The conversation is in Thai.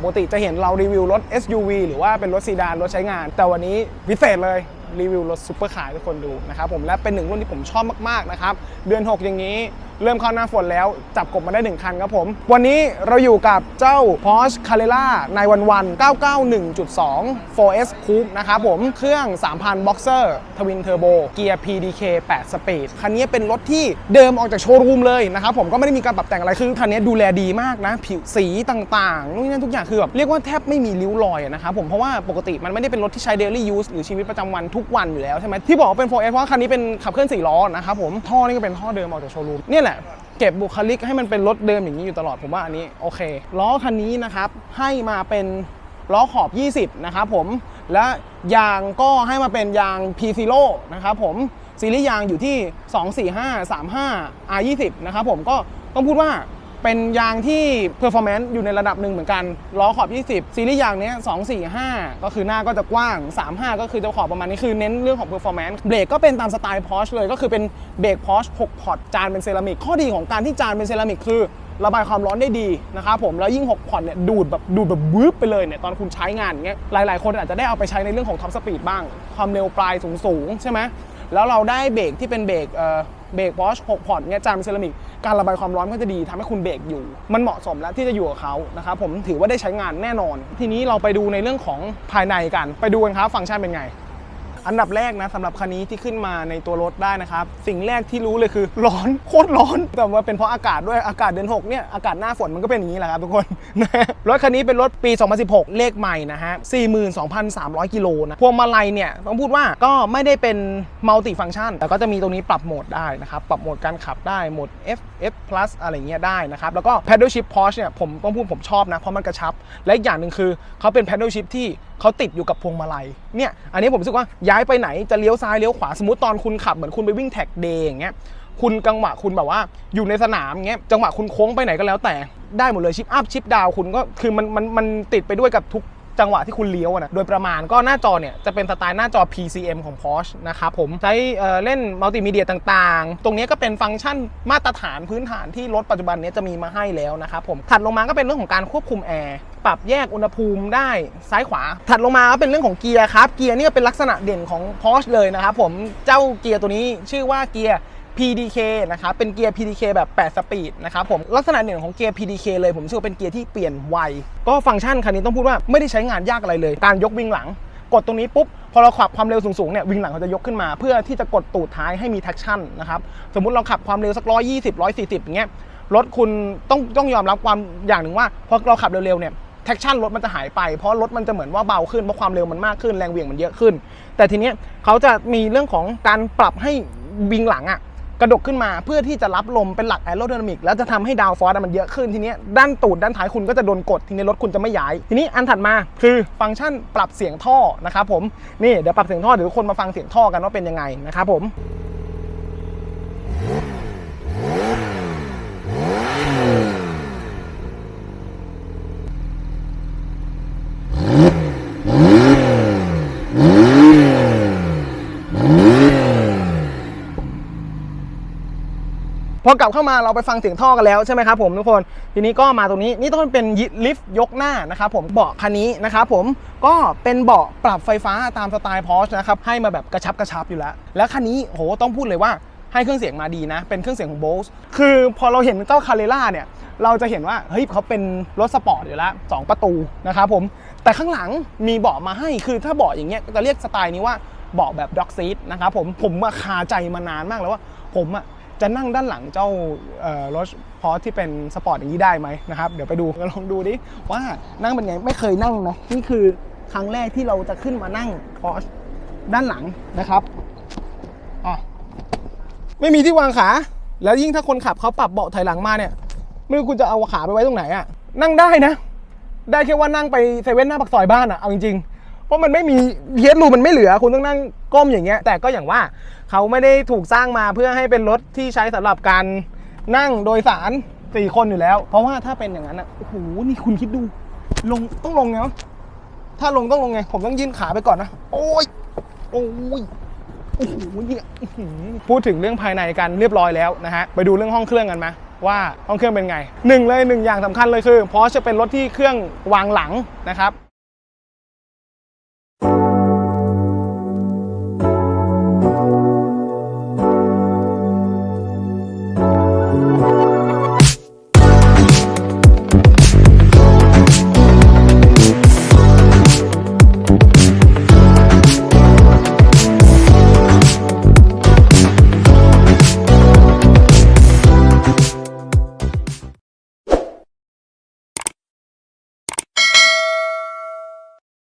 ปกติจะเห็นเรารีวิวรถ SUV หรือว่าเป็นรถซีดานรถใช้งาน แต่วันนี้พิเศษเลยรีวิวรถซุปเปอร์คาร์ให้ทุกคนดูนะครับผมและเป็นหนึ่งรุ่นที่ผมชอบมากๆนะครับเดือน 6 อย่างนี้ เริ่มเข้าหน้าฝนแล้วจับกบมาได้ 1 คันครับผม วันนี้เราอยู่กับเจ้า Porsche Carrera 911 991.2 4S Coupe นะครับผม เครื่อง 3,000 Boxer Twin Turbo เกียร์ PDK 8 Speed คันนี้เป็นรถที่เดิมออกจากโชว์รูมเลยนะครับผมก็ไม่ได้มีการปรับแต่งอะไรคือคันนี้ดูแลดีมากนะ ผิวสีต่างๆนู่นนนั่นทุกอย่างคือแบบเรียกว่าแทบไม่มีริ้วรอยนะครับผมเพราะว่าปกติมันไม่ได้เป็นรถที่ใช้ daily use หรือชีวิตประจำวันทุกวันอยู่แล้วใช่ไหมที่บอกว่าเป็น 4S เพราะว่าคันนี้เป็นขับเคลื่อน4ล้อนะครับผมท่อนี่ก็เป็นท่อเดิมออกจากโชว์รูมเนี่ยแหละ เก็บบุคลิกให้มันเป็นรถเดิมอย่างนี้อยู่ตลอดผมว่าอันนี้โอเคล้อคันนี้นะครับให้มาเป็นล้อขอบ 20 นะครับผม และยางก็ให้มาเป็นยาง P Zero นะครับผม ซีรีส์ยางอยู่ที่ 245 35 R20 นะครับผมก็ต้องพูดว่า เป็นยางที่ performance อยู่ในระดับหนึ่งเหมือนกัน ล้อขอบ 20 ซีรีส์ยางเนี้ย245 ก็คือหน้าก็จะกว้าง 35 ก็คือจะขอบประมาณนี้คือเน้นเรื่องของ performance เบรกก็เป็นตามสไตล์ Porsche เลย ก็คือเป็นเบรก Porsche 6พอร์ตจานเป็นเซรามิกข้อดีของการที่จานเป็นเซรามิกคือระบายความร้อนได้ดีนะครับผมแล้วยิ่ง 6 พอร์ตเนี่ยดูดแบบดูดแบบวืบไปเลยเนี่ยตอนคุณใช้งานอย่างเงี้ยหลาย ๆ คนอาจจะได้เอาไปใช้ในเรื่องของท็อปสปีดบ้าง ความเร็วปลายสูงๆใช่ไหมแล้วเราได้เบรกที่เป็นเบรก เบรกบอช6พอร์ตเนี่ยจานเป็นเซรามิกการระบายความร้อนก็จะดีทำให้คุณเบรกอยู่ มันเหมาะสมแล้วที่จะอยู่กับเขานะครับผมถือว่าได้ใช้งานแน่นอน ทีนี้เราไปดูในเรื่องของภายในกัน ไปดูกันครับฟังก์ชันเป็นไง อันดับแรกนะสำหรับคันนี้ที่ขึ้นมาในตัวรถได้นะครับ สิ่งแรกที่รู้เลยคือร้อนโคตรร้อน แต่ว่าเป็นเพราะอากาศด้วยอากาศเดือน6เนี่ยอากาศหน้าฝนมันก็เป็นอย่างนี้แหละครับทุกคนนะฮะรถคันนี้เป็นรถปี 2016 เลขใหม่นะฮะ 42,300 กิโลนะพวงมาลัยเนี่ยต้องพูดว่าก็ไม่ได้เป็นมัลติฟัง c t ชัน แต่ก็จะมีตรงนี้ปรับโหมดได้นะครับ ปรับโหมดการขับได้โหมด F F plus อะไรเงี้ยได้นะครับ แล้วก็ paddle shift Porsche เนี่ยผมต้องพูดผมชอบนะเพราะมันกระชับ และอีกอย่างหนึ่งคือเขาเป็น paddle shift ที่เขาติดอยู่กับพวงมาลัยเนี่ยอันนี้ผมรู้สึกว่าย้ายไปไหนจะเลี้ยวซ้ายเลี้ยวขวาสมมติตอนคุณขับเหมือนคุณไปวิ่งแท็กเดย์อย่างเงี้ยคุณจังหวะคุณแบบว่าอยู่ในสนามเงี้ยจังหวะคุณโค้งไปไหนก็แล้วแต่ได้หมดเลยชิปอัพชิปดาวคุณก็คือมันมันมันติดไปด้วยกับทุก จังหวะที่คุณเลี้ยวอะนะโดยประมาณก็หน้าจอเนี่ยจะเป็นสไตล์หน้าจอ PCM ของ Porsche นะครับผมใช้เล่นมัลติมีเดียต่างๆ ตรงนี้ก็เป็นฟังก์ชันมาตรฐานพื้นฐานที่รถปัจจุบันนี้จะมีมาให้แล้วนะครับผมถัดลงมาก็เป็นเรื่องของการควบคุมแอร์ปรับแยกอุณหภูมิได้ซ้ายขวา ถัดลงมาก็เป็นเรื่องของเกียร์ครับเกียร์นี่ก็เป็นลักษณะเด่นของ Porsche เลยนะครับผมเจ้าเกียร์ตัวนี้ชื่อว่าเกียร์ PDK นะครับ เป็นเกียร์ PDK แบบ 8 สปีดนะครับผม ลักษณะเด่นของเกียร์ PDK เลยผมเชื่อว่าเป็นเกียร์ที่เปลี่ยนไว ก็ฟังก์ชันคันนี้ต้องพูดว่าไม่ได้ใช้งานยากอะไรเลย การยกวิ่งหลัง กดตรงนี้ปุ๊บ พอเราขับความเร็วสูงๆเนี่ยวิ่งหลังเขาจะยกขึ้นมา เพื่อที่จะกดตูดท้ายให้มี traction นะครับ สมมุติเราขับความเร็วสัก120 140อย่างเงี้ย รถคุณต้องต้องยอมรับความอย่างหนึ่งว่าพอเราขับเร็วๆเนี่ย traction รถมันจะหายไปเพราะรถมันจะเหมือนว่าเบาขึ้นเพราะความเร็วมันมากขึ้นแรงเหวี่ยงมันเยอะขึ้น แต่ทีเนี้ยเขาจะมีเรื่องของการปรับให้วิ่งหลังอะ กระดกขึ้นมาเพื่อที่จะรับลมเป็นหลักแอโรไดนามิกแล้วจะทำให้ดาวฟอร์สมันเยอะขึ้นทีนี้ด้านตูดด้านท้ายคุณก็จะโดนกดทีนี้รถคุณจะไม่ย้าย ทีนี้อันถัดมาคือฟังก์ชันปรับเสียงท่อนะครับผมนี่เดี๋ยวปรับเสียงท่อเดี๋ยวทุกคนมาฟังเสียงท่อกันว่าเป็นยังไงนะครับผม พอกลับเข้ามาเราไปฟังเสียงท่อกันแล้วใช่ไหมครับผมทุกคนทีนี้ก็มาตรงนี้นี่ต้องเป็นลิฟต์ยกหน้านะครับผมเบาะคันนี้นะครับผมก็เป็นเบาะปรับไฟฟ้าตามสไตล์ Porsche นะครับให้มาแบบกระชับกระชับอยู่แล้ว แล้วคันนี้โหต้องพูดเลยว่าให้เครื่องเสียงมาดีนะ เป็นเครื่องเสียงของ Bose คือพอเราเห็นเจ้าคาเรล่าเนี่ย เราจะเห็นว่า เฮ้ยเขาเป็นรถสปอร์ตอยู่แล้วสองประตูนะครับผม แต่ข้างหลังมีเบาะมาให้ คือถ้าเบาะอย่างเงี้ยจะเรียกสไตล์นี้ว่าเบาะแบบด็อกซีทนะครับผม ผมมาคาใจมานานมากแล้วว่า ผมอะ จะนั่งด้านหลังเจ้ารถพอที่เป็นสปอร์ตอย่างนี้ได้ไหมนะครับเดี๋ยวไปดูลองดูดิว่านั่งเป็นไงไม่เคยนั่งนะนี่คือครั้งแรกที่เราจะขึ้นมานั่งพอด้านหลังนะครับอะไม่มีที่วางขา แล้วยิ่งถ้าคนขับเขาปรับเบาะถอยหลังมาเนี่ยไม่รู้คุณจะเอาขาไปไว้ตรงไหนอะนั่งได้นะ ได้แค่ว่านั่งไปเซเว่นหน้าปากซอยบ้านอะเอาจริงๆ เพราะมันไม่มีเฮดรูมันไม่เหลือ คุณต้องนั่งก้มอย่างเงี้ย แต่ก็อย่างว่าเขาไม่ได้ถูกสร้างมาเพื่อให้เป็นรถที่ใช้สำหรับการนั่งโดยสารสี่คนอยู่แล้ว เพราะว่าถ้าเป็นอย่างนั้นอะโอ้โหนี่คุณคิดดู ลงต้องลงไงวะถ้าลงต้องลงไง ผมต้องยื่นขาไปก่อนนะ โอ้ยโอ้ยโอ้โหเนี่ยพูดถึงเรื่องภายในกันเรียบร้อยแล้วนะฮะ ไปดูเรื่องห้องเครื่องกันไหมว่าห้องเครื่องเป็นไงหนึ่งเลยหนึ่งอย่างสำคัญเลยคือ เพราะจะเป็นรถที่เครื่องวางหลังนะครับ